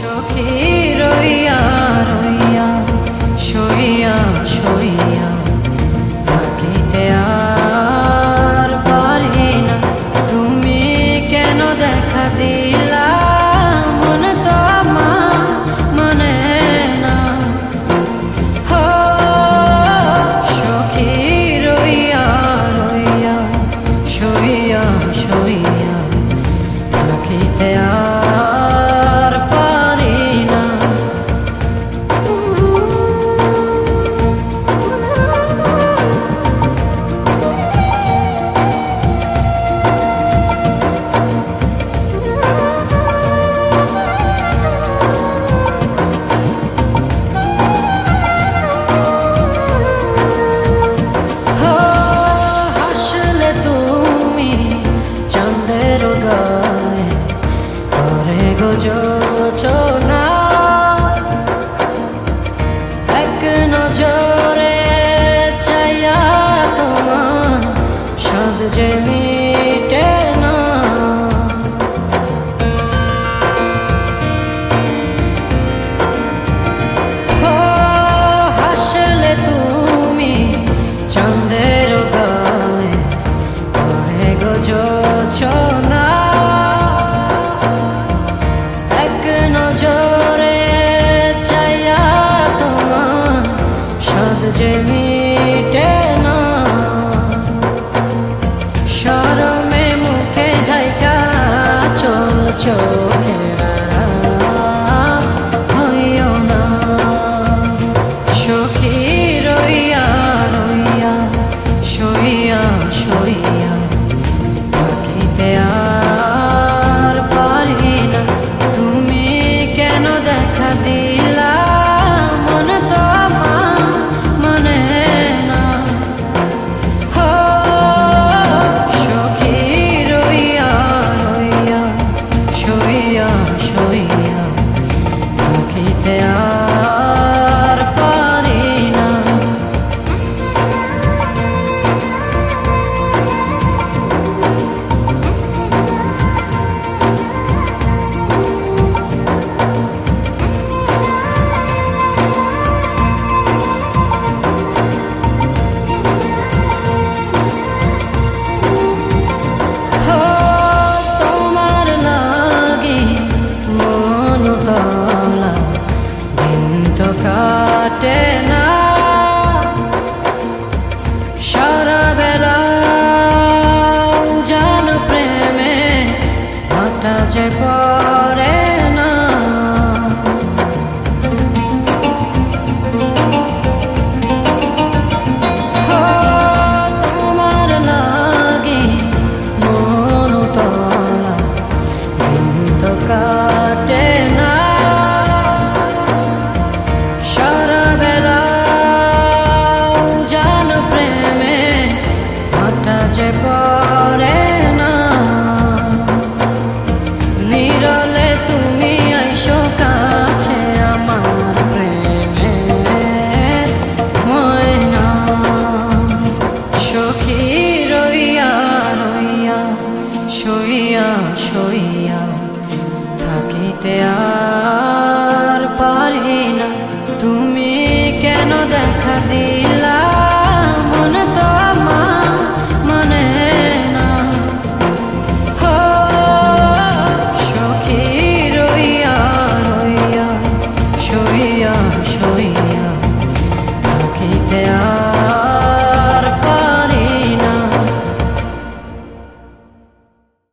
সখী রইয়া রইয়া সইয়া সইয়া। যে মিটে না। হাসলে তুমি চন্দের গামে পড়ে গজ না এক নজরে চাইয়া তোমার সদ যে মিটে চোখে সইয়া সইয়া থাকিতে আর গলা দিন তো কাটে না। শুইয়া সইয়া থাকিতে আর পারি না। তুমি কেন দেখা দিয়ে